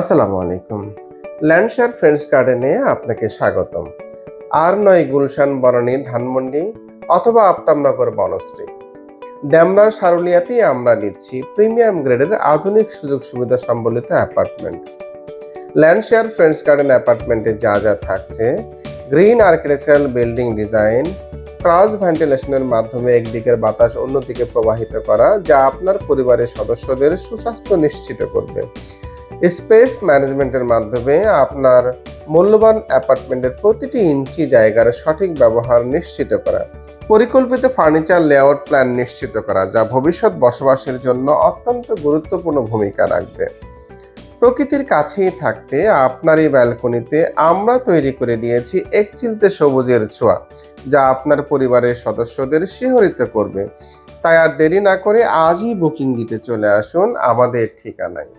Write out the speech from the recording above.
আসসালামু আলাইকুম। ল্যান্ডশার ফ্রেন্ডস গার্ডেনে আপনাকে স্বাগতম। আর নয় গুলশান বনানী ধানমন্ডি অথবা আফতাবনগর বনশ্রী। ড্যামরার সারুলিয়াতেই আমরা নিচ্ছি প্রিমিয়াম গ্রেডের আধুনিক সুযোগ সুবিধা সম্বলিত অ্যাপার্টমেন্ট। ল্যান্ডশেয়ার ফ্রেন্ডস গার্ডেন অ্যাপার্টমেন্টে যা যা থাকছে, green architectural building design, cross ভেন্টিলেশনের মাধ্যমে একদিকের বাতাস অন্যদিকে প্রবাহিত করা যা আপনার পরিবারের সদস্যদের সুস্বাস্থ্য নিশ্চিত করবে। স্পেস ম্যানেজমেন্টের মাধ্যমে আপনার মূল্যবান অ্যাপার্টমেন্টের প্রতিটি ইঞ্চি জায়গার সঠিক ব্যবহার নিশ্চিত করা, পরিকল্পিত ফার্নিচার লেআউট প্ল্যান নিশ্চিত করা যা ভবিষ্যৎ বসবাসের জন্য অত্যন্ত গুরুত্বপূর্ণ ভূমিকা রাখবে। প্রকৃতির কাছেই থাকতে আপনার এই ব্যালকনিতে আমরা তৈরি করে দিয়েছি একচিলতে সবুজের ছোঁয়া, যা আপনার পরিবারের সদস্যদের শিহরিত করবে। তাই আর দেরি না করে আজই বুকিং দিতে চলে আসুন আমাদের ঠিকানায়।